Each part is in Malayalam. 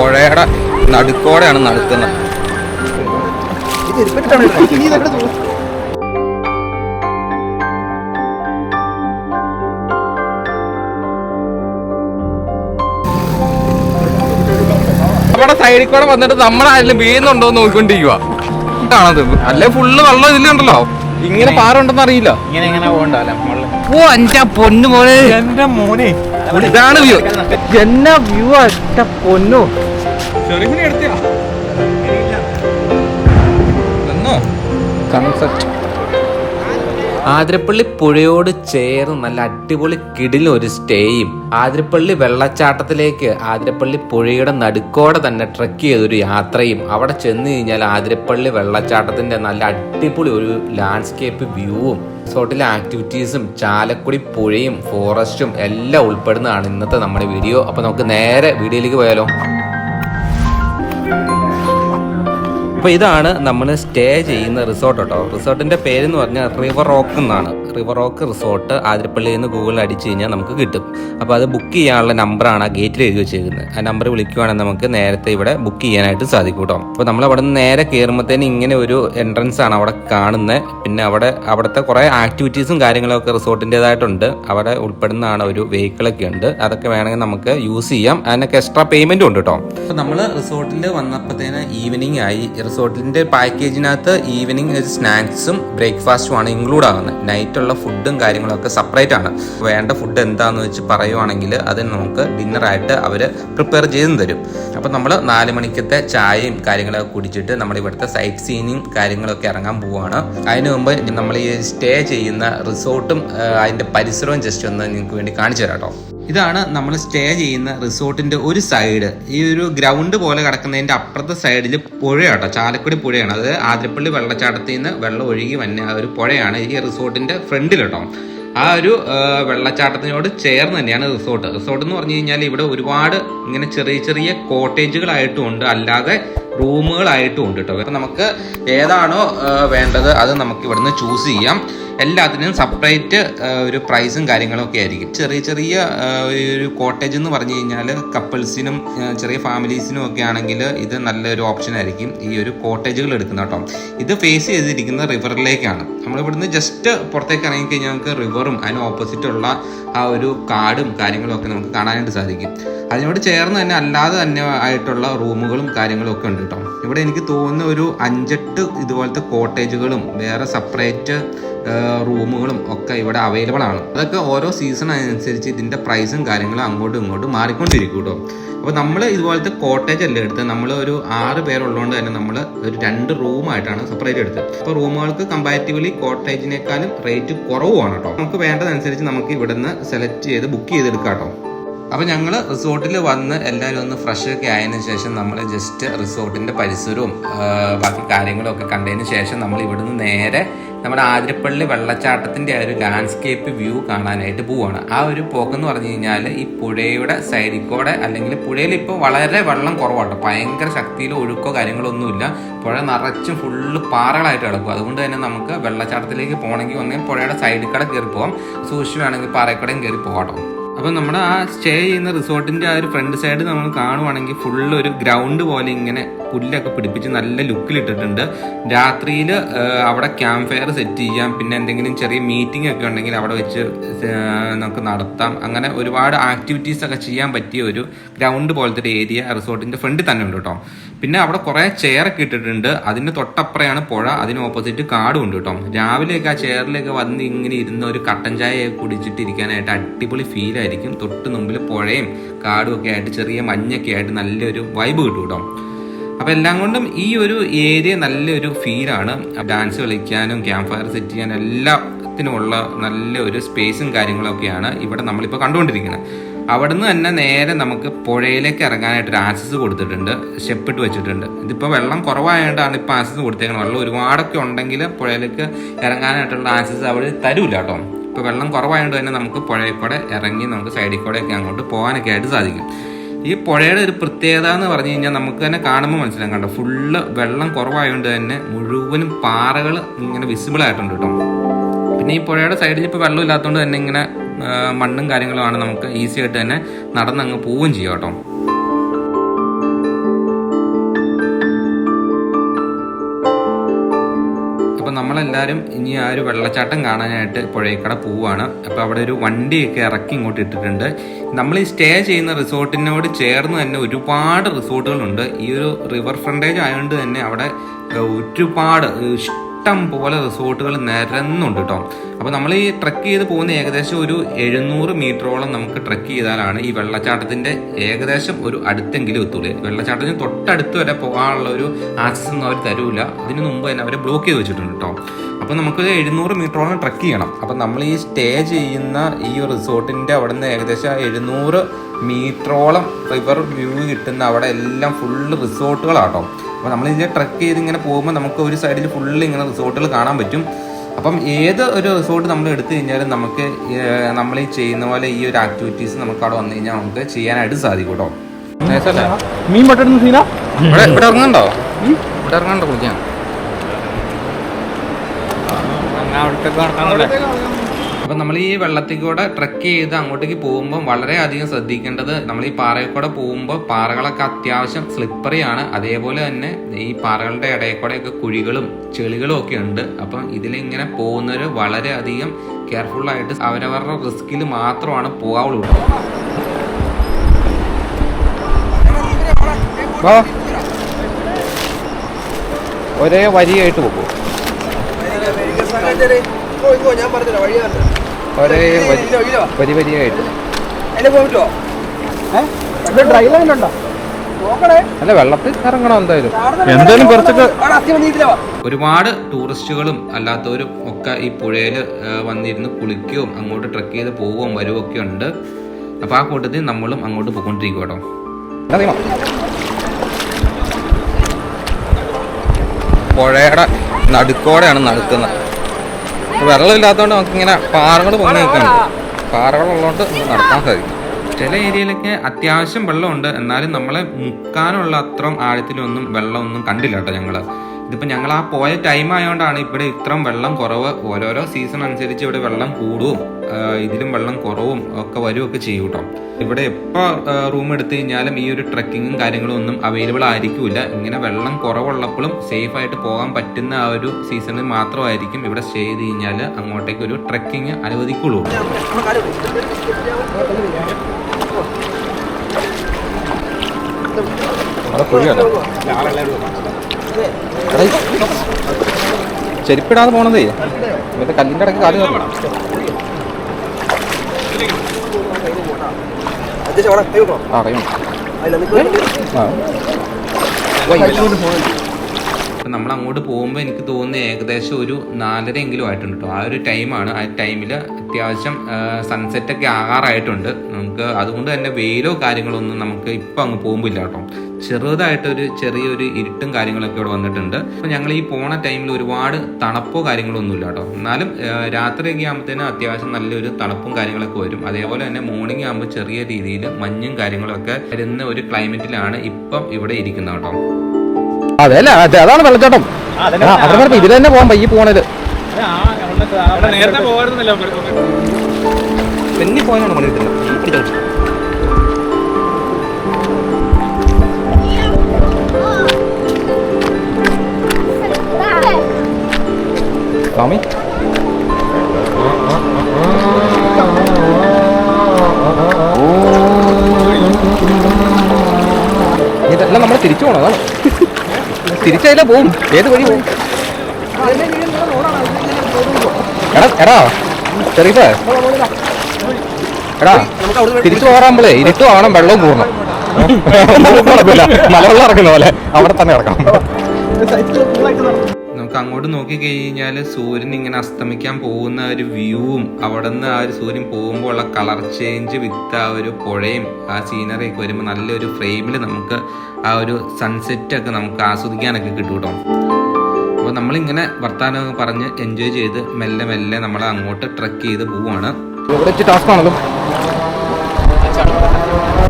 പുഴയുടെ നടുക്കോടെയാണ് നടത്തുന്നത് നമ്മുടെ സൈഡിൽ കൂടെ വന്നിട്ട് നമ്മുടെ അതിൽ വീഴുന്നുണ്ടോ എന്ന് നോക്കിക്കൊണ്ടിരിക്കുക കാണത് അല്ലെ ഫുള്ള് വെള്ളം ഇതിലുണ്ടല്ലോ? ഇങ്ങനെ പാറ ഉണ്ടെന്ന് അറിയില്ല. ഇങ്ങനെ ഇങ്ങനെ പോകണ്ടല്ലോ ഓ അഞ്ചാ പൊന്നു പോലെ എന്റെ മോനെ. ഇതാണ് വ്യൂ എന്നാ വ്യൂ എന്റെ പൊന്നു. സൺസെറ്റ് ആതിരപ്പള്ളി പുഴയോട് ചേർന്ന് നല്ല അടിപൊളി കിടിൽ ഒരു സ്റ്റേയും ആതിരപ്പള്ളി വെള്ളച്ചാട്ടത്തിലേക്ക് ആതിരപ്പള്ളി പുഴയുടെ നടുക്കോടെ തന്നെ ട്രക്ക് ചെയ്തൊരു യാത്രയും അവിടെ ചെന്ന് കഴിഞ്ഞാൽ ആതിരപ്പള്ളി വെള്ളച്ചാട്ടത്തിന്റെ നല്ല അടിപൊളി ഒരു ലാൻഡ്സ്കേപ്പ് വ്യൂവും റിസോർട്ടിലെ ആക്ടിവിറ്റീസും ചാലക്കുടി പുഴയും ഫോറസ്റ്റും എല്ലാം ഉൾപ്പെടുന്നതാണ് ഇന്നത്തെ നമ്മുടെ വീഡിയോ അപ്പൊ നമുക്ക് നേരെ വീഡിയോയിലേക്ക് പോയാലോ? അപ്പോൾ ഇതാണ് നമ്മൾ സ്റ്റേ ചെയ്യുന്ന റിസോർട്ട് കേട്ടോ. റിസോർട്ടിന്റെ പേരെന്ന് പറഞ്ഞാൽ റിവർ റോക്ക് എന്നാണ്. റിവർ റോക്ക് റിസോർട്ട് ആതിരപ്പള്ളിയിൽ നിന്ന് ഗൂഗിളിൽ അടിച്ചു കഴിഞ്ഞാൽ നമുക്ക് കിട്ടും. അപ്പോൾ അത് ബുക്ക് ചെയ്യാനുള്ള നമ്പറാണ് ആ ഗേറ്റിൽ എഴുതി വെച്ചിരിക്കുന്നത് ആ നമ്പർ വിളിക്കുവാണെങ്കിൽ നമുക്ക് നേരത്തെ ഇവിടെ ബുക്ക് ചെയ്യാനായിട്ട് സാധിക്കും കേട്ടോ. അപ്പോൾ നമ്മൾ അവിടെ നിന്ന് നേരെ കയറുമ്പോഴത്തേന് ഇങ്ങനെ ഒരു എൻട്രൻസ് ആണ് അവിടെ കാണുന്നത് പിന്നെ അവിടെ അവിടുത്തെ കുറേ ആക്ടിവിറ്റീസും കാര്യങ്ങളൊക്കെ റിസോർട്ടിന്റെതായിട്ടുണ്ട് അവിടെ ഉൾപ്പെടുന്നതാണ് ഒരു വെഹിക്കിളൊക്കെ ഉണ്ട്. അതൊക്കെ വേണമെങ്കിൽ നമുക്ക് യൂസ് ചെയ്യാം. അതിനൊക്കെ എക്സ്ട്രാ പേയ്മെന്റും ഉണ്ട് കേട്ടോ. അപ്പോൾ നമ്മൾ റിസോർട്ടിൽ വന്നപ്പോഴത്തേന് ഈവനിങ് ആയി. റിസോർട്ടിന്റെ പാക്കേജിനകത്ത് ഈവനിങ് ഒരു സ്നാക്സും ബ്രേക്ക്ഫാസ്റ്റും ആണ് ഇൻക്ലൂഡ് ആകുന്നത് നൈറ്റുള്ള ഫുഡും കാര്യങ്ങളൊക്കെ സെപ്പറേറ്റ് ആണ്. വേണ്ട ഫുഡ് എന്താണെന്ന് വെച്ച് പറയുവാണെങ്കിൽ അത് നമുക്ക് ഡിന്നറായിട്ട് അവർ പ്രിപ്പയർ ചെയ്തും തരും. അപ്പോൾ നമ്മൾ നാല് മണിക്കത്തെ ചായയും കാര്യങ്ങളൊക്കെ കുടിച്ചിട്ട് നമ്മൾ ഇവിടുത്തെ സൈറ്റ് സീനിങ് കാര്യങ്ങളൊക്കെ ഇറങ്ങാൻ പോവുകയാണ് അതിന് മുമ്പ് നമ്മൾ ഈ സ്റ്റേ ചെയ്യുന്ന റിസോർട്ടും അതിന്റെ പരിസരവും ജസ്റ്റ് ഒന്ന് നിങ്ങൾക്ക് വേണ്ടി കാണിച്ചു തരാം കേട്ടോ ഇതാണ് നമ്മൾ സ്റ്റേ ചെയ്യുന്ന റിസോർട്ടിന്റെ ഒരു സൈഡ്. ഈ ഒരു ഗ്രൗണ്ട് പോലെ കിടക്കുന്നതിന്റെ അപ്പുറത്തെ സൈഡിൽ പുഴയാട്ടോ. ചാലക്കുടി പുഴയാണ്. അത് ആതിരപ്പള്ളി വെള്ളച്ചാട്ടത്തിൽ നിന്ന് വെള്ളം ഒഴുകി വന്ന ആ ഒരു പുഴയാണ് ഈ റിസോർട്ടിന്റെ ഫ്രണ്ടിൽ കേട്ടോ ആ ഒരു വെള്ളച്ചാട്ടത്തിനോട് ചേർന്ന് തന്നെയാണ് റിസോർട്ട്. റിസോർട്ട് എന്ന് പറഞ്ഞു കഴിഞ്ഞാൽ ഇവിടെ ഒരുപാട് ഇങ്ങനെ ചെറിയ ചെറിയ കോട്ടേജുകളായിട്ടും ഉണ്ട്. അല്ലാതെ റൂമുകളായിട്ടും ഉണ്ട് കേട്ടോ അപ്പം നമുക്ക് ഏതാണോ വേണ്ടത് അത് നമുക്ക് ഇവിടുന്ന് ചൂസ് ചെയ്യാം. എല്ലാത്തിനും സെപ്പറേറ്റ് ഒരു പ്രൈസും കാര്യങ്ങളും ഒക്കെ ആയിരിക്കും. ചെറിയ ചെറിയ ഒരു കോട്ടേജ് എന്ന് പറഞ്ഞു കഴിഞ്ഞാൽ കപ്പിൾസിനും ചെറിയ ഫാമിലീസിനും ഒക്കെ ആണെങ്കിൽ ഇത് നല്ലൊരു ഓപ്ഷൻ ആയിരിക്കും ഈ ഒരു കോട്ടേജുകൾ എടുക്കുന്ന കേട്ടോ ഇത് ഫേസ് ചെയ്തിരിക്കുന്ന റിവറിലേക്കാണ് നമ്മൾ ഇവിടുന്ന് ജസ്റ്റ് പുറത്തേക്ക് ഇറങ്ങി കഴിഞ്ഞാൽ നമുക്ക് റിവറും അതിന് ഓപ്പോസിറ്റുള്ള ആ ഒരു കാടും കാര്യങ്ങളും ഒക്കെ നമുക്ക് കാണാനായിട്ട് സാധിക്കും. അതിനോട് ചേർന്ന് തന്നെ അല്ലാതെ തന്നെ ആയിട്ടുള്ള റൂമുകളും കാര്യങ്ങളും ഒക്കെ ഉണ്ട് കേട്ടോ. ഇവിടെ എനിക്ക് തോന്നുന്ന ഒരു അഞ്ചെട്ട് ഇതുപോലത്തെ കോട്ടേജുകളും വേറെ സെപ്പറേറ്റ് റൂമുകളും ഒക്കെ ഇവിടെ അവൈലബിൾ ആണ്. അതൊക്കെ ഓരോ സീസൺ അനുസരിച്ച് ഇതിന്റെ പ്രൈസും കാര്യങ്ങളും അങ്ങോട്ടും ഇങ്ങോട്ടും മാറിക്കൊണ്ടിരിക്കും കേട്ടോ. അപ്പോൾ നമ്മൾ ഇതുപോലത്തെ കോട്ടേജ് അല്ലേ എടുത്ത് നമ്മൾ ഒരു ആറ് പേരുള്ളതുകൊണ്ട് തന്നെ നമ്മൾ ഒരു രണ്ട് റൂമായിട്ടാണ് സെപ്പറേറ്റ് എടുത്തത്. അപ്പോൾ റൂമുകൾക്ക് കമ്പാരിറ്റീവ്ലി കോട്ടേജിനേക്കാളും റേറ്റ് കുറവുമാണ് കേട്ടോ. നമുക്ക് വേണ്ടതനുസരിച്ച് നമുക്ക് ഇവിടുന്ന് സെലക്ട് ചെയ്ത് ബുക്ക് ചെയ്തെടുക്കാം കേട്ടോ. അപ്പോൾ ഞങ്ങൾ റിസോർട്ടിൽ വന്ന് എല്ലാവരും ഒന്ന് ഫ്രഷ് ഒക്കെ ആയതിനു ശേഷം നമ്മൾ ജസ്റ്റ് റിസോർട്ടിന്റെ പരിസരവും ബാക്കി കാര്യങ്ങളും ഒക്കെ കണ്ടതിന് ശേഷം നമ്മൾ ഇവിടുന്ന് നേരെ നമ്മുടെ ആതിരപ്പള്ളി വെള്ളച്ചാട്ടത്തിന്റെ ആ ഒരു ലാൻഡ്സ്കേപ്പ് വ്യൂ കാണാനായിട്ട് പോവുകയാണ് ആ ഒരു പോക്കെന്ന് പറഞ്ഞു കഴിഞ്ഞാൽ ഈ പുഴയുടെ സൈഡിൽ കൂടെ അല്ലെങ്കിൽ പുഴയിൽ ഇപ്പോൾ വളരെ വെള്ളം കുറവാട്ടോ. ഭയങ്കര ശക്തിയിലോ ഒഴുക്കോ കാര്യങ്ങളോ ഒന്നുമില്ല പുഴ നിറച്ചും ഫുള്ള് പാറകളായിട്ട് കിടക്കും. അതുകൊണ്ട് തന്നെ നമുക്ക് വെള്ളച്ചാട്ടത്തിലേക്ക് പോകണമെങ്കിൽ ഒന്നെങ്കിൽ പുഴയുടെ സൈഡിൽ കൂടെ കയറി പോകാം സൂക്ഷിച്ച് വേണമെങ്കിൽ പാറക്കടയും കയറി പോകാട്ടോ അപ്പം നമ്മുടെ ആ സ്റ്റേ ചെയ്യുന്ന റിസോർട്ടിന്റെ ആ ഒരു ഫ്രണ്ട് സൈഡ് നമ്മൾ കാണുവാണെങ്കിൽ ഫുള്ള് ഒരു ഗ്രൗണ്ട് പോലെ ഇങ്ങനെ പുല്ലൊക്കെ പിടിപ്പിച്ച് നല്ല ലുക്കിലിട്ടിട്ടുണ്ട്. രാത്രിയിൽ അവിടെ ക്യാമ്പ് ഫയർ സെറ്റ് ചെയ്യാം പിന്നെ എന്തെങ്കിലും ചെറിയ മീറ്റിംഗ് ഒക്കെ ഉണ്ടെങ്കിൽ അവിടെ വെച്ച് നമുക്ക് നടത്താം. അങ്ങനെ ഒരുപാട് ആക്ടിവിറ്റീസ് ഒക്കെ ചെയ്യാൻ പറ്റിയ ഒരു ഗ്രൗണ്ട് പോലത്തെ ഒരു ഏരിയ റിസോർട്ടിന്റെ ഫ്രണ്ടിൽ തന്നെ ഉണ്ട് കേട്ടോ. പിന്നെ അവിടെ കുറേ ചെയറൊക്കെ ഇട്ടിട്ടുണ്ട്. അതിന് തൊട്ടപ്പുറയാണ് പുഴ അതിന് ഓപ്പോസിറ്റ് കാടും ഉണ്ട് കേട്ടോ. രാവിലെയൊക്കെ ആ ചെയറിലൊക്കെ വന്ന് ഇങ്ങനെ ഇരുന്ന് ഒരു കട്ടൻ ചായ കുടിച്ചിട്ടിരിക്കാനായിട്ട് അടിപൊളി ഫീൽ ആയിരിക്കും. തൊട്ട് മുമ്പിൽ പുഴയും കാടും ഒക്കെ ആയിട്ട് ചെറിയ മഞ്ഞൊക്കെ ആയിട്ട് നല്ലൊരു വൈബ് കിട്ടും കേട്ടോ. അപ്പോൾ എല്ലാം കൊണ്ടും ഈ ഒരു ഏരിയ നല്ലൊരു ഫീലാണ് ഡാൻസ് കളിക്കാനും ക്യാമ്പ് ഫയർ സെറ്റ് ചെയ്യാനും എല്ലാത്തിനുമുള്ള നല്ലൊരു സ്പേസും കാര്യങ്ങളൊക്കെയാണ് ഇവിടെ നമ്മളിപ്പോൾ കണ്ടുകൊണ്ടിരിക്കുന്നത്. അവിടുന്ന് തന്നെ നേരെ നമുക്ക് പുഴയിലേക്ക് ഇറങ്ങാനായിട്ട് ഒരു ആക്സസ് കൊടുത്തിട്ടുണ്ട്. സ്റ്റെപ്പ് ഇട്ട് വെച്ചിട്ടുണ്ട്. ഇതിപ്പോൾ വെള്ളം കുറവായതുകൊണ്ടാണ് ഇപ്പോൾ ആക്സസ് കൊടുത്തേക്കുന്നത്. വെള്ളം ഒരുപാടൊക്കെ ഉണ്ടെങ്കിൽ പുഴയിലേക്ക് ഇറങ്ങാനായിട്ടുള്ള ആക്സസ് അവർ തരൂല കേട്ടോ. ഇപ്പോൾ വെള്ളം കുറവായതുകൊണ്ട് തന്നെ നമുക്ക് പുഴയിൽ കൂടെ ഇറങ്ങി നമുക്ക് സൈഡിൽ കൂടെ ഒക്കെ അങ്ങോട്ട് പോകാനൊക്കെ ആയിട്ട് സാധിക്കും. ഈ പുഴയുടെ ഒരു പ്രത്യേകത എന്ന് പറഞ്ഞു കഴിഞ്ഞാൽ നമുക്ക് തന്നെ കാണുമ്പോൾ മനസ്സിലാക്കാം കണ്ടോ? ഫുള്ള് വെള്ളം കുറവായതുകൊണ്ട് തന്നെ മുഴുവനും പാറകൾ ഇങ്ങനെ വിസിബിൾ ആയിട്ടുണ്ട് കേട്ടോ. പിന്നെ ഈ പുഴയുടെ സൈഡിൽ ഇപ്പോൾ വെള്ളം ഇല്ലാത്തതുകൊണ്ട് തന്നെ ഇങ്ങനെ മണ്ണും കാര്യങ്ങളുമാണ് നമുക്ക് ഈസി ആയിട്ട് തന്നെ നടന്നങ്ങ് പോവുകയും ചെയ്യാം കേട്ടോ. നമ്മളെല്ലാവരും ഇനി ആ ഒരു വെള്ളച്ചാട്ടം കാണാനായിട്ട് പുഴയക്കട പോവുകയാണ് അപ്പോൾ അവിടെ ഒരു വണ്ടിയൊക്കെ ഇറക്കി ഇങ്ങോട്ട് ഇട്ടിട്ടുണ്ട്. നമ്മൾ ഈ സ്റ്റേ ചെയ്യുന്ന റിസോർട്ടിനോട് ചേർന്ന് തന്നെ ഒരുപാട് റിസോർട്ടുകളുണ്ട്. ഈ ഒരു റിവർ ഫ്രണ്ടേജ് ആയതുകൊണ്ട് തന്നെ അവിടെ ഒരുപാട് ഇഷ്ടം പോലെ റിസോർട്ടുകൾ നിരന്നുണ്ട് കേട്ടോ അപ്പോൾ നമ്മൾ ഈ ട്രക്ക് ചെയ്ത് പോകുന്ന ഏകദേശം ഒരു എഴുന്നൂറ് മീറ്ററോളം നമുക്ക് ട്രക്ക് ചെയ്താലാണ് ഈ വെള്ളച്ചാട്ടത്തിന്റെ ഏകദേശം ഒരു അടുത്തെങ്കിലും എത്തുള്ളൂ. വെള്ളച്ചാട്ടത്തിന് തൊട്ടടുത്ത് വരെ പോകാനുള്ള ഒരു ആക്സസ് ഒന്നും അവർ തരൂല. അതിന് മുമ്പ് തന്നെ അവരെ ബ്ലോക്ക് ചെയ്ത് വെച്ചിട്ടുണ്ട് കേട്ടോ അപ്പോൾ നമുക്ക് എഴുന്നൂറ് മീറ്ററോളം ട്രക്ക് ചെയ്യണം. അപ്പോൾ നമ്മൾ ഈ സ്റ്റേ ചെയ്യുന്ന ഈ റിസോർട്ടിന്റെ അവിടെ നിന്ന് ഏകദേശം എഴുന്നൂറ് മീറ്ററോളം റിവർ വ്യൂ കിട്ടുന്ന അവിടെ എല്ലാം ഫുള്ള് റിസോർട്ടുകളാട്ടോ അപ്പോൾ നമ്മൾ ഇതിൽ ട്രക്ക് ചെയ്ത് ഇങ്ങനെ പോകുമ്പോൾ നമുക്ക് ഒരു സൈഡിൽ ഫുള്ള് ഇങ്ങനെ റിസോർട്ടുകൾ കാണാൻ പറ്റും. അപ്പം ഏത് ഒരു റിസോർട്ട് നമ്മൾ എടുത്തു കഴിഞ്ഞാലും നമുക്ക് നമ്മൾ ഈ ചെയ്യുന്ന പോലെ ഈ ഒരു ആക്ടിവിറ്റീസ് നമുക്ക് അവിടെ വന്നു കഴിഞ്ഞാൽ നമുക്ക് ചെയ്യാനായിട്ട് സാധിക്കും കേട്ടോ നൈസല്ലേ? മീൻ പൊട്ടെടുന്ന സീന ഇവിടെ ഇവിടെ ഇറങ്ങണ്ടോ ഇവിടെ ഇറങ്ങണ്ടോ കുളിക്കാൻ അപ്പം നമ്മൾ ഈ വെള്ളത്തിൽ കൂടെ ട്രക്ക് ചെയ്ത് അങ്ങോട്ടേക്ക് പോകുമ്പോൾ വളരെയധികം ശ്രദ്ധിക്കേണ്ടത് നമ്മൾ ഈ പാറയിൽ കൂടെ പോകുമ്പോൾ പാറകളൊക്കെ അത്യാവശ്യം സ്ലിപ്പറിയാണ് അതേപോലെ തന്നെ ഈ പാറകളുടെ ഇടയിൽ കൂടെയൊക്കെ കുഴികളും ചെളികളും ഒക്കെ ഉണ്ട്. അപ്പം ഇതിലിങ്ങനെ പോകുന്നവർ വളരെ വളരെയധികം കെയർഫുള്ളായിട്ട് അവരവരുടെ റിസ്കിൽ മാത്രമാണ് പോകാവുള്ളൂ ഒരേ വരിയായിട്ട് പോകും. ഞാൻ പറഞ്ഞില്ല വഴിയാണ് ഒരേ വരി വരിയായിട്ട് അല്ല വെള്ളത്തിൽ ഇറങ്ങണം എന്തായാലും? എന്തായാലും കുറച്ചൊക്കെ ഒരുപാട് ടൂറിസ്റ്റുകളും അല്ലാത്തവരും ഒക്കെ ഈ പുഴയിൽ വന്നിരുന്ന് കുളിക്കുകയും അങ്ങോട്ട് ട്രക്ക് ചെയ്ത് പോവുകയും വരുകയും ഒക്കെ ഉണ്ട്. അപ്പൊ ആ കൂട്ടത്തിൽ നമ്മളും അങ്ങോട്ട് പോയിക്കൊണ്ടിരിക്കും കേട്ടോ പുഴയുടെ നടുക്കോടെയാണ് നടക്കുന്നത്. വെള്ളമില്ലാത്തതുകൊണ്ട് നമുക്കിങ്ങനെ പാറകൾ പൊങ്ങി നിൽക്കുന്നുണ്ട്. പാറകളുള്ളതുകൊണ്ട് നമുക്ക് നടക്കാൻ സാധിക്കും. ചില ഏരിയയിലൊക്കെ അത്യാവശ്യം വെള്ളമുണ്ട്. എന്നാലും നമ്മളെ മുക്കാനുള്ള അത്രയും ആഴത്തിലൊന്നും വെള്ളമൊന്നും കണ്ടില്ല കേട്ടോ ഞങ്ങൾ. ഇതിപ്പോൾ ഞങ്ങൾ ആ പോയ ടൈം ആയതുകൊണ്ടാണ് ഇവിടെ ഇത്രയും വെള്ളം കുറവ്. ഓരോരോ സീസൺ അനുസരിച്ച് ഇവിടെ വെള്ളം കൂടും. ഇതിലും വെള്ളം കുറവും ഒക്കെ വരുമൊക്കെ ചെയ്യും കേട്ടോ ഇവിടെ എപ്പോൾ റൂം എടുത്തു കഴിഞ്ഞാലും ഈ ഒരു ട്രക്കിങ്ങും കാര്യങ്ങളും ഒന്നും അവൈലബിൾ ആയിരിക്കില്ല. ഇങ്ങനെ വെള്ളം കുറവുള്ളപ്പോഴും സേഫ് ആയിട്ട് പോകാൻ പറ്റുന്ന ആ ഒരു സീസണിൽ മാത്രമായിരിക്കും ഇവിടെ സ്റ്റേ ചെയ്ത് കഴിഞ്ഞാൽ അങ്ങോട്ടേക്ക് ഒരു ട്രക്കിങ് അനുവദിക്കുള്ളൂ. ചെരുപ്പിടാതെ പോണതേ. ഇവിടെ കല്ലിന്റെ ഇടയ്ക്ക് കാൽ നോക്കണം. ആ അപ്പം നമ്മൾ അങ്ങോട്ട് പോകുമ്പോൾ എനിക്ക് തോന്നുന്നത് ഏകദേശം ഒരു നാലര എങ്കിലും ആയിട്ടുണ്ട് കേട്ടോ ആ ഒരു ടൈമാണ് ആ ടൈമിൽ അത്യാവശ്യം സൺസെറ്റ് ഒക്കെ ആകാറായിട്ടുണ്ട്. നമുക്ക് അതുകൊണ്ട് തന്നെ വെയിലോ കാര്യങ്ങളൊന്നും നമുക്ക് ഇപ്പം അങ്ങ് പോകുമ്പോൾ ഇല്ല കേട്ടോ. ചെറുതായിട്ടൊരു ചെറിയൊരു ഇരുട്ടും കാര്യങ്ങളൊക്കെ ഇവിടെ വന്നിട്ടുണ്ട്. അപ്പം ഞങ്ങൾ ഈ പോണ ടൈമിൽ ഒരുപാട് തണുപ്പോ കാര്യങ്ങളോ ഒന്നും ഇല്ല കേട്ടോ. എന്നാലും രാത്രിയൊക്കെ ആകുമ്പോഴത്തേനും അത്യാവശ്യം നല്ലൊരു തണുപ്പും കാര്യങ്ങളൊക്കെ വരും. അതേപോലെ തന്നെ മോർണിംഗ് ആകുമ്പോൾ ചെറിയ രീതിയിൽ മഞ്ഞും കാര്യങ്ങളൊക്കെ വരുന്ന ഒരു ക്ലൈമറ്റിലാണ് ഇപ്പം ഇവിടെ ഇരിക്കുന്നത് കേട്ടോ. അതെ അല്ല? അതാണ് വെള്ളച്ചാട്ടം. ഇതിൽ തന്നെ പോകാൻ പയ്യെ പോണത് നേരത്തെ പോയാണ് മണി സ്വാമി? ഇതെല്ലാം നമ്മൾ തിരിച്ചു പോകണം അതാണ് തിരിച്ചതിലെ പോവും. ഏത് വഴി പോവും? എടാ എടാ. ചെറിയ എടാ തിരിച്ചു പോകാറാകുമ്പോഴേ ഇരുട്ടും ആവണം വെള്ളവും കൂടണം. മലവെള്ളം ഇറക്കുന്ന പോലെ. അവിടെ തന്നെ ഇറക്കണം നമുക്ക് അങ്ങോട്ട് നോക്കി കഴിഞ്ഞാൽ സൂര്യൻ ഇങ്ങനെ അസ്തമിക്കാൻ പോകുന്ന ഒരു വ്യൂവും അവിടെ നിന്ന് ആ ഒരു സൂര്യൻ പോകുമ്പോൾ ഉള്ള കളർ ചേഞ്ച് വിത്ത് ആ ഒരു പുഴയും ആ സീനറി ഒക്കെ വരുമ്പോൾ നല്ലൊരു ഫ്രെയിമിൽ നമുക്ക് ആ ഒരു സൺസെറ്റ് ഒക്കെ നമുക്ക് ആസ്വദിക്കാനൊക്കെ കിട്ടും കേട്ടോ. അപ്പോൾ നമ്മളിങ്ങനെ വർത്താനം പറഞ്ഞ് എൻജോയ് ചെയ്ത് മെല്ലെ മെല്ലെ നമ്മൾ അങ്ങോട്ട് ട്രക്ക് ചെയ്ത് പോവുകയാണ്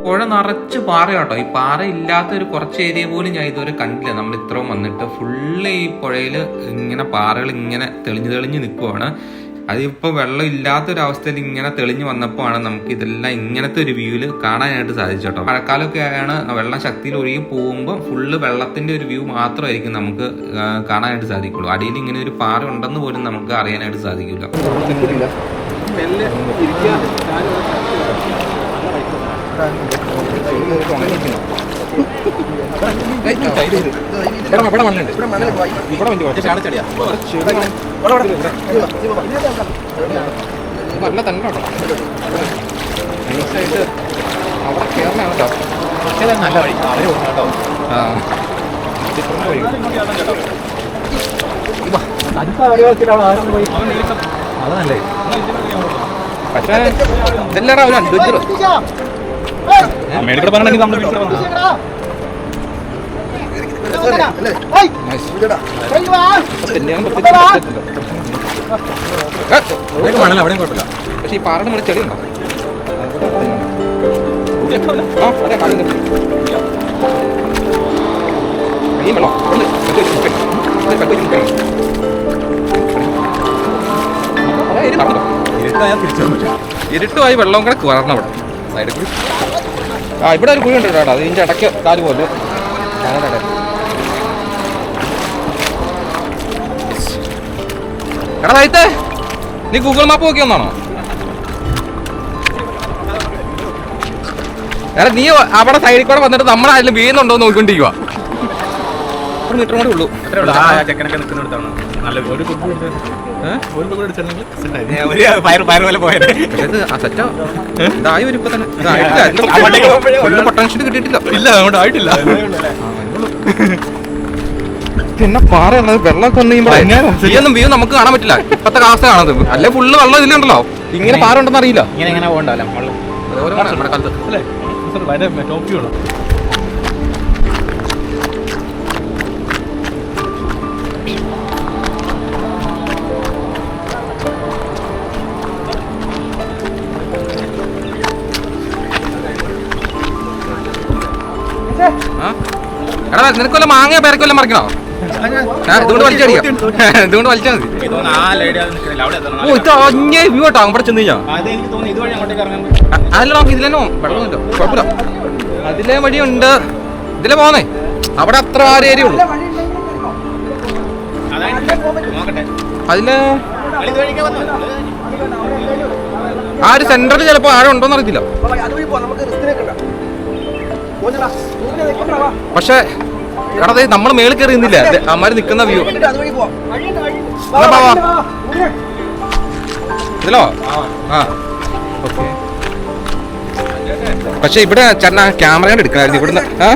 പുഴ നിറച്ച് പാറയാട്ടോ. ഈ പാറ ഇല്ലാത്ത ഒരു കുറച്ച് ഏരിയ പോലും ഞാൻ ഇതുവരെ കണ്ടില്ല നമ്മൾ ഇത്രയും വന്നിട്ട് ഫുള്ള് ഈ പുഴയിൽ ഇങ്ങനെ പാറകൾ ഇങ്ങനെ തെളിഞ്ഞു തെളിഞ്ഞു നിൽക്കുവാണ് അതിപ്പോൾ വെള്ളം ഇല്ലാത്തൊരു അവസ്ഥയിൽ ഇങ്ങനെ തെളിഞ്ഞു വന്നപ്പോഴാണ് നമുക്ക് ഇതെല്ലാം ഇങ്ങനത്തെ ഒരു വ്യൂവിൽ കാണാനായിട്ട് സാധിച്ചു കേട്ടോ മഴക്കാലമൊക്കെ ആണ് വെള്ളം ശക്തിയിൽ ഒഴുകി പോകുമ്പോൾ ഫുള്ള് വെള്ളത്തിന്റെ ഒരു വ്യൂ മാത്രമായിരിക്കും നമുക്ക് കാണാനായിട്ട് സാധിക്കുള്ളൂ അടിയിൽ ഇങ്ങനെ ഒരു പാറ ഉണ്ടെന്ന് പോലും നമുക്ക് അറിയാനായിട്ട് സാധിക്കില്ല ഇവിടെ വണ്ടി ഇവിടെ മണ്ണിൽ ഇവിടെ കുറച്ച് ചാടച്ചടിയാ നല്ല തന്നെ കേട്ടോ നൈസായിട്ട് അവിടെ കയറണാണ് കേട്ടോ. പക്ഷേ നല്ല വഴി കേട്ടോ ആ വഴി അതല്ലേ പക്ഷേ ഇതെല്ലാം ഒരു അഡ്വഞ്ചർ മേടിക്കൂടെ പറഞ്ഞിട്ടുണ്ടെങ്കിൽ നമ്മൾ പ്രത്യേകിച്ച് മണൽ അവിടെയും കുഴപ്പമില്ല. പക്ഷേ ഈ പാറയുടെ മുകളിൽ ചെളി ആ അതെ ഈ വെള്ളം. ഒന്ന് നടന്നോ? ഇരുട്ടുമായി വെള്ളം കൂടെ വളർന്ന അവിടെ. സൈഡിൽ കൂടി. ആ ഇവിടെ ഒരു കുഴി ഉണ്ട് കേട്ടോ. അത് ഇതിന്റെ ഇടയ്ക്ക് കാൽ പോലെ അതിന്റെ എടാ നീ ഗൂഗിൾ മാപ്പ് നോക്കി വന്നാണോ എടാ നീ അവിടെ സൈഡിൽ കൂടെ വന്നിട്ട് നമ്മൾ അതിൽ വീഴുന്നുണ്ടോ നോക്കിക്കൊണ്ടിരിക്കുക ഒരു മീറ്റർ കൂടെ ഉള്ളൂ. ആ ചെക്കനൊക്കെ നിൽക്കുന്നിടത്താണ് നല്ല ഒരു? ഒരു ഒരു പക്ഷേ ഇത് ആ പോകുമ്പോഴേ ഫുള്ള് പൊട്ടൻഷ്യൽ കിട്ടിയിട്ടില്ല. ഇല്ല അങ്ങോട്ട് ആയിട്ടില്ല. പിന്നെ പാറയുള്ളത് വെള്ളം കൊന്നു ഒന്നും വ്യൂ നമുക്ക് കാണാൻ പറ്റില്ല. ഇപ്പത്തെ കാസ കാണത് അല്ലെ ഫുള്ള് വെള്ളം ഇതിലുണ്ടല്ലോ. ഇങ്ങനെ പാറ ഉണ്ടെന്ന് അറിയില്ല. ഇങ്ങനെ ഇങ്ങനെ പോകണ്ടല്ലോ അതേപോലെ വേണം നമ്മുടെ കാലത്ത്. അല്ലേ? ഭയങ്കര ടോപ്പ് വേണം? എടാ നിനക്കൊല്ല മാങ്ങയോ പേരക്കോ മറിക്കണോ ആ, ഇതുകൊണ്ട് വലിച്ചടിക്കാം ഇതുകൊണ്ട് വലിച്ചാൽ മതി. ഓ ഇത് അങ്ങേ വ്യൂ കേട്ടോ അവിടെ ചെന്ന് കഴിഞ്ഞാ. അതല്ല നമുക്ക് ഇതിലെ വെള്ളമൊന്നുമില്ല. കുഴപ്പമില്ല. അതിലെ വഴിയുണ്ട്. ഇതിലെ പോന്നേ. അവിടെ അത്ര ആ ഏരിയ ഉള്ളു. അതിൽ ആ ഒരു സെന്ററിൽ ചിലപ്പോ ആഴം ഉണ്ടോന്ന് അറിയത്തില്ല. പക്ഷെ എടാ നമ്മൾ മേളിൽ കയറി നിന്നില്ല അമ്മാര് നിൽക്കുന്ന വ്യൂ. ഇതിലോ? ആ ഓക്കെ. പക്ഷെ ഇവിടെ ചേട്ടനാ ക്യാമറ എടുക്കണായിരുന്നു. ഇവിടുന്ന് ആ?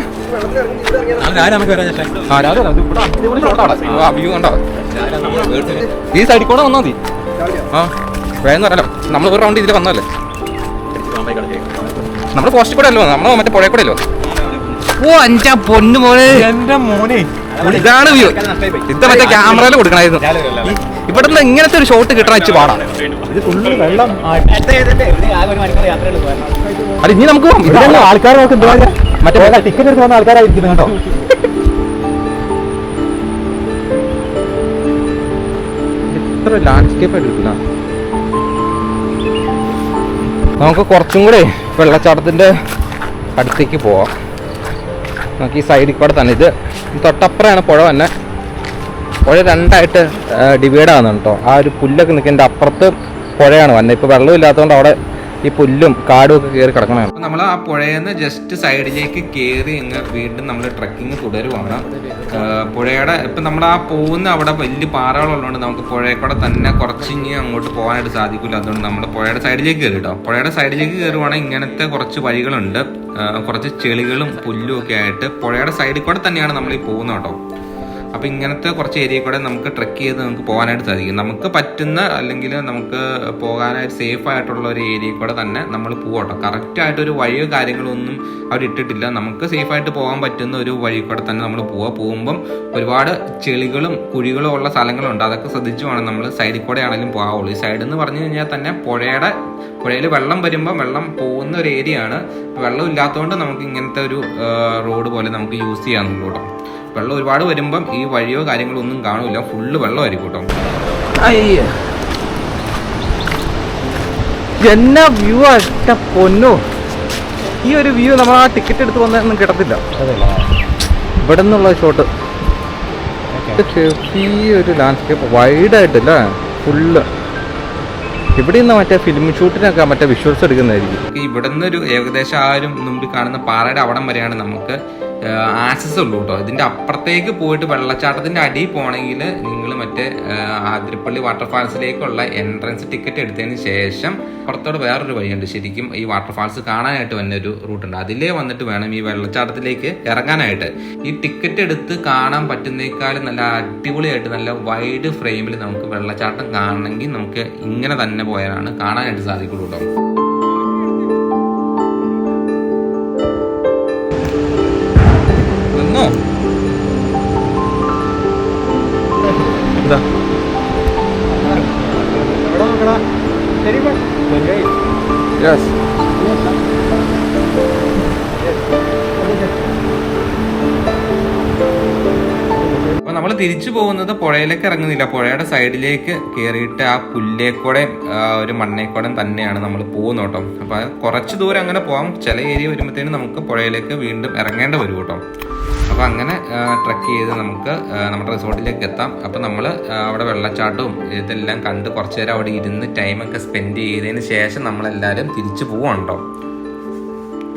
വ്യൂ കണ്ടോ ഈ സൈഡിൽ കൂടെ വന്നാൽ മതി. ആ വേഗം വരാലോ. നമ്മൾ ഒരു റൗണ്ട് ഇതിൽ വന്നല്ലേ നമ്മൾ പോസ്റ്റിൽ കൂടെ അല്ലോ നമ്മൾ മറ്റേ പുഴ കൂടെ അല്ലോ ഓ അഞ്ചാ പൊന്നു മോനെ എന്റെ മോനെ. ഇതാണ് വ്യൂ ഇത് മറ്റേ ക്യാമറയിൽ കൊടുക്കണായിരുന്നു. ഇവിടെ നിന്ന് ഇങ്ങനത്തെ ഒരു ഷോട്ട് കിട്ടണ വെച്ച് പാടാം. ഇത് ഫുള്ള് വെള്ളം ആകെ നീ ഇനി നമുക്ക് ആൾക്കാർ നോക്ക് എന്തുവാ മറ്റേ ടിക്കറ്റ് എടുത്ത് വന്ന ആൾക്കാരായിരിക്കുന്നു കേട്ടോ. ഇത്ര ലാൻഡ്സ്കേപ്പ് എടുക്കില്ല നമുക്ക് കുറച്ചും കൂടെ വെള്ളച്ചാട്ടത്തിന്റെ അടുത്തേക്ക് പോവാം. നമുക്ക് ഈ സൈഡിൽ കൂടെ തന്നെ. ഇത് തൊട്ടപ്പുറമാണ് പുഴ തന്നെ. പുഴ രണ്ടായിട്ട് ഡിവൈഡ് ആവുന്നുണ്ട് കേട്ടോ. ആ ഒരു പുല്ലൊക്കെ നിൽക്കുന്നതിന്റെ അപ്പുറത്ത് പുഴയാണ് വന്നത് ഇപ്പോൾ വെള്ളമില്ലാത്തതുകൊണ്ട് അവിടെ ഈ പുല്ലും കാടും ഒക്കെ കയറി കിടക്കണതാണ് നമ്മൾ ആ പുഴയിൽ നിന്ന് ജസ്റ്റ് സൈഡിലേക്ക് കയറി അങ്ങ് വീണ്ടും നമ്മൾ ട്രക്കിങ് തുടരുവാണ്. പുഴയുടെ ഇപ്പം നമ്മൾ ആ പോകുന്ന അവിടെ വലിയ പാറകളുള്ളതുകൊണ്ട് നമുക്ക് പുഴയെക്കൂടെ കൂടെ തന്നെ കുറച്ച് ഇനി അങ്ങോട്ട് പോകാനായിട്ട് സാധിക്കില്ല അതുകൊണ്ട് നമ്മൾ പുഴയുടെ സൈഡിലേക്ക് കയറി കേട്ടോ പുഴയുടെ സൈഡിലേക്ക് കയറുവാണെങ്കിൽ ഇങ്ങനത്തെ കുറച്ച് വഴികളുണ്ട്. കുറച്ച് ചെളികളും പുല്ലും ഒക്കെ ആയിട്ട് പുഴയുടെ സൈഡിൽ കൂടെ തന്നെയാണ് നമ്മൾ ഈ പോകുന്നത് കേട്ടോ അപ്പോൾ ഇങ്ങനത്തെ കുറച്ച് ഏരിയ കൂടെ നമുക്ക് ട്രെക്ക് ചെയ്ത് നമുക്ക് പോകാനായിട്ട് സാധിക്കും. നമുക്ക് പറ്റുന്ന അല്ലെങ്കിൽ നമുക്ക് പോകാനായിട്ട് സേഫ് ആയിട്ടുള്ള ഒരു ഏരിയ കൂടെ തന്നെ നമ്മൾ പോകട്ടോ കറക്റ്റ് ആയിട്ടൊരു വഴിയോ കാര്യങ്ങളൊന്നും അവർ ഇട്ടിട്ടില്ല. നമുക്ക് സേഫ് ആയിട്ട് പോകാൻ പറ്റുന്ന ഒരു വഴി കൂടെ തന്നെ നമ്മൾ പോവുക പോകുമ്പം ഒരുപാട് ചെളികളും കുഴികളും ഉള്ള സ്ഥലങ്ങളുണ്ട്. അതൊക്കെ ശ്രദ്ധിച്ചു വേണം നമ്മൾ സൈഡിൽ കൂടെ ആണെങ്കിലും പോകാവുള്ളൂ. ഈ സൈഡ് എന്ന് പറഞ്ഞു കഴിഞ്ഞാൽ തന്നെ പുഴയുടെ പുഴയിൽ വെള്ളം വരുമ്പോൾ വെള്ളം പോകുന്ന ഒരു ഏരിയയാണ് വെള്ളം ഇല്ലാത്തതുകൊണ്ട് നമുക്ക് ഇങ്ങനത്തെ ഒരു റോഡ് പോലെ നമുക്ക് യൂസ് ചെയ്യാന്നുള്ളൂ കേട്ടോ. വെള്ളം ഒരുപാട് വരുമ്പം ഈ വഴിയോ കാര്യങ്ങളോ ഒന്നും കാണില്ല ഫുള്ള് വെള്ളമായിരിക്കും കേട്ടോ. എന്നാ വ്യൂ പൊന്നോ? ഈ ഒരു വ്യൂ നമ്മൾ ആ ടിക്കറ്റ് എടുത്ത് വന്നൊന്നും കിട്ടത്തില്ല. ഇവിടെ നിന്നുള്ള ഷോട്ട് ഒരു ലാൻഡ്സ്കേപ്പ് വൈഡായിട്ടല്ല ഫുള്ള് ഇവിടെ നിന്ന് മറ്റേ ഫിലിം ഷൂട്ടിനൊക്കെ മറ്റേ വിഷ്വൽസ് എടുക്കുന്നതായിരിക്കും. ഇവിടെ നിന്ന് ഒരു ഏകദേശം ആരും ഒരു മുമ്പിൽ കാണുന്ന പാറയുടെ അവിടം വരെയാണ് നമുക്ക് ആക്സസ് ഉള്ളൂ കേട്ടോ ഇതിന്റെ അപ്പുറത്തേക്ക് പോയിട്ട് വെള്ളച്ചാട്ടത്തിന്റെ അടി പോകണമെങ്കിൽ നിങ്ങൾ മറ്റേ ആതിരപ്പള്ളി വാട്ടർഫാൾസിലേക്കുള്ള എൻട്രൻസ് ടിക്കറ്റ് എടുത്തതിന് ശേഷം പുറത്തോട് വേറൊരു വഴിയുണ്ട്. ശരിക്കും ഈ വാട്ടർഫാൾസ് കാണാനായിട്ട് വന്ന ഒരു റൂട്ട് ഉണ്ട്. അതിലേ വന്നിട്ട് വേണം ഈ വെള്ളച്ചാട്ടത്തിലേക്ക് ഇറങ്ങാനായിട്ട്. ഈ ടിക്കറ്റ് എടുത്ത് കാണാൻ പറ്റുന്നേക്കാളും നല്ല അടിപൊളിയായിട്ട് നല്ല വൈഡ് ഫ്രെയിമിൽ നമുക്ക് വെള്ളച്ചാട്ടം കാണണമെങ്കിൽ നമുക്ക് ഇങ്ങനെ തന്നെ പോയാലാണ് കാണാനായിട്ട് സാധിക്കുള്ളൂ കേട്ടോ പോകുന്നത് പുഴയിലേക്ക് ഇറങ്ങുന്നില്ല. പുഴയുടെ സൈഡിലേക്ക് കയറിയിട്ട് ആ പുല്ലേക്കൂടെ ഒരു മണ്ണേക്കൂടെ തന്നെയാണ് നമ്മൾ പോകുന്നത് കേട്ടോ. അപ്പൊ കുറച്ച് ദൂരം അങ്ങനെ പോകാം ചില ഏരിയ വരുമ്പോഴത്തേനും നമുക്ക് പുഴയിലേക്ക് വീണ്ടും ഇറങ്ങേണ്ട വരും കേട്ടോ. അപ്പൊ അങ്ങനെ ട്രക്ക് ചെയ്ത് നമുക്ക് നമ്മുടെ റിസോർട്ടിലേക്ക് എത്താം. അപ്പോൾ നമ്മൾ അവിടെ വെള്ളച്ചാട്ടവും ഇതെല്ലാം കണ്ട് കുറച്ചു നേരം അവിടെ ഇരുന്ന് ടൈമൊക്കെ സ്പെൻഡ് ചെയ്തതിന് ശേഷം നമ്മളെല്ലാവരും തിരിച്ചു പോവാണ്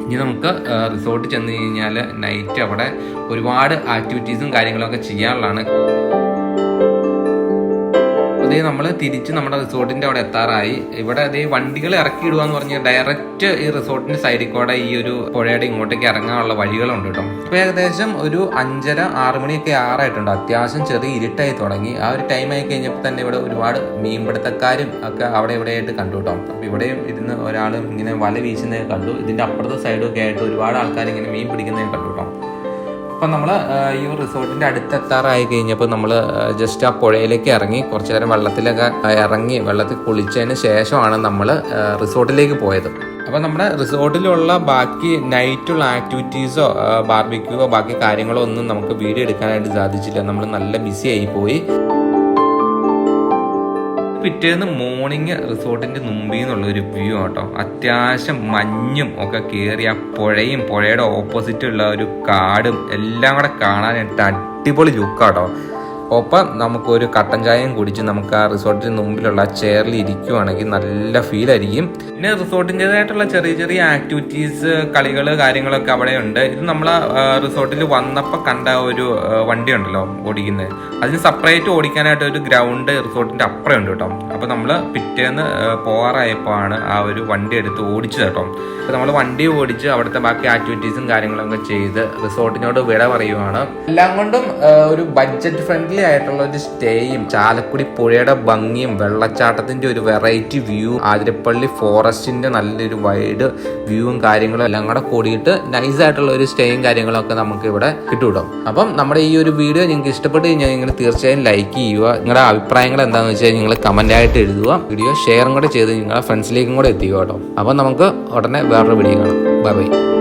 ഇനി നമുക്ക് റിസോർട്ടിൽ ചെന്ന് കഴിഞ്ഞാൽ നൈറ്റ് അവിടെ ഒരുപാട് ആക്ടിവിറ്റീസും കാര്യങ്ങളൊക്കെ ചെയ്യാനുള്ളതാണ്. അതേ നമ്മൾ തിരിച്ച് നമ്മുടെ റിസോർട്ടിന്റെ അവിടെ എത്താറായി. ഇവിടെ അതേ വണ്ടികൾ ഇറക്കി ഇടുക എന്ന് പറഞ്ഞാൽ ഡയറക്റ്റ് ഈ റിസോർട്ടിന്റെ സൈഡിൽ കൂടെ ഈ ഒരു പുഴയുടെ ഇങ്ങോട്ടേക്ക് ഇറങ്ങാനുള്ള വഴികളുണ്ട് കേട്ടോ. അപ്പോൾ ഏകദേശം ഒരു അഞ്ചര ആറ് മണിയൊക്കെ ആറായിട്ടുണ്ട്. അത്യാവശ്യം ചെറിയ ഇരുട്ടായി തുടങ്ങി. ആ ഒരു ടൈം ആയി കഴിഞ്ഞപ്പോൾ തന്നെ ഇവിടെ ഒരുപാട് മീൻപിടുത്തക്കാരും ഒക്കെ അവിടെ ഇവിടെ ആയിട്ട് കണ്ടു കേട്ടോ. അപ്പോൾ ഇവിടെയും ഇരുന്ന് ഒരാൾ ഇങ്ങനെ വല വീശുന്നതൊക്കെ കണ്ടു. ഇതിന്റെ അപ്പുറത്തെ സൈഡൊക്കെ ആയിട്ട് ഒരുപാട് ആൾക്കാർ ഇങ്ങനെ മീൻ പിടിക്കുന്നതൊക്കെ കണ്ടു. അപ്പം നമ്മൾ ഈ റിസോർട്ടിന്റെ അടുത്തെത്താറായി കഴിഞ്ഞപ്പോൾ നമ്മൾ ജസ്റ്റ് ആ പുഴയിലേക്ക് ഇറങ്ങി കുറച്ച് നേരം വെള്ളത്തിലൊക്കെ ഇറങ്ങി വെള്ളത്തിൽ കുളിച്ചതിന് ശേഷമാണ് നമ്മൾ റിസോർട്ടിലേക്ക് പോയത്. അപ്പോൾ നമ്മുടെ റിസോർട്ടിലുള്ള ബാക്കി നൈറ്റുള്ള ആക്ടിവിറ്റീസോ ബാർബിക്യൂവോ ബാക്കി കാര്യങ്ങളോ ഒന്നും നമുക്ക് വീഡിയോ എടുക്കാനായിട്ട് സാധിച്ചില്ല. നമ്മൾ നല്ല ബിസി ആയി പോയി. പിറ്റേന്ന് മോർണിംഗ് റിസോർട്ടിന്റെ മുമ്പിൽ നിന്നുള്ള ഒരു വ്യൂ കേട്ടോ അത്യാവശ്യം മഞ്ഞും ഒക്കെ കയറി ആ പുഴയും പുഴയുടെ ഓപ്പോസിറ്റുള്ള ഒരു കാടും എല്ലാം കൂടെ കാണാനായിട്ട് അടിപൊളി ലുക്കാട്ടോ ഒപ്പം നമുക്കൊരു കട്ടൻ ചായയും കുടിച്ച് നമുക്ക് ആ റിസോർട്ടിന് മുമ്പിലുള്ള ചെയറിൽ ഇരിക്കുവാണെങ്കിൽ നല്ല ഫീൽ ആയിരിക്കും. പിന്നെ റിസോർട്ടിന്റെതായിട്ടുള്ള ചെറിയ ചെറിയ ആക്ടിവിറ്റീസ് കളികൾ കാര്യങ്ങളൊക്കെ അവിടെ ഉണ്ട്. ഇത് നമ്മൾ റിസോർട്ടിൽ വന്നപ്പോൾ കണ്ട ഒരു വണ്ടി ഉണ്ടല്ലോ ഓടിക്കുന്നത്. അതിന് സെപ്പറേറ്റ് ഓടിക്കാനായിട്ട് ഒരു ഗ്രൗണ്ട് റിസോർട്ടിന്റെ അപ്പുറം ഉണ്ട് കേട്ടോ. അപ്പോൾ നമ്മൾ പിറ്റേന്ന് പോകാറായപ്പോൾ ആണ് ആ ഒരു വണ്ടി എടുത്ത് ഓടിച്ചത് കേട്ടോ. അപ്പോൾ നമ്മൾ വണ്ടി ഓടിച്ച് അവിടുത്തെ ബാക്കി ആക്ടിവിറ്റീസും കാര്യങ്ങളൊക്കെ ചെയ്ത് റിസോർട്ടിനോട് വിട പറയുവാണ്. എല്ലാം കൊണ്ടും ഒരു ബഡ്ജറ്റ് ഫ്രണ്ട്ലി ആയിട്ടുള്ള ഒരു സ്റ്റേയും ചാലക്കുടി പുഴയുടെ ഭംഗിയും വെള്ളച്ചാട്ടത്തിന്റെ ഒരു വെറൈറ്റി വ്യൂ ആതിരപ്പള്ളി ഫോറസ്റ്റിന്റെ നല്ലൊരു വൈഡ് വ്യൂവും കാര്യങ്ങളും എല്ലാം കൂടെ കൂടിയിട്ട് നൈസ് ആയിട്ടുള്ള ഒരു സ്റ്റേയും കാര്യങ്ങളും ഒക്കെ നമുക്ക് ഇവിടെ കിട്ടും അപ്പം നമ്മുടെ ഈ ഒരു വീഡിയോ നിങ്ങൾക്ക് ഇഷ്ടപ്പെട്ട് കഴിഞ്ഞാൽ നിങ്ങൾ തീർച്ചയായും ലൈക്ക് ചെയ്യുക. നിങ്ങളുടെ അഭിപ്രായങ്ങൾ എന്താണെന്ന് വെച്ചാൽ നിങ്ങൾ കമന്റ് ആയിട്ട് എഴുതുക. വീഡിയോ ഷെയറും കൂടെ ചെയ്ത് നിങ്ങളുടെ ഫ്രണ്ട്സിലേക്കും കൂടെ എത്തിക്കുക കേട്ടോ. അപ്പം നമുക്ക് ഉടനെ വേറൊരു വീഡിയോ കാണാം. Bye bye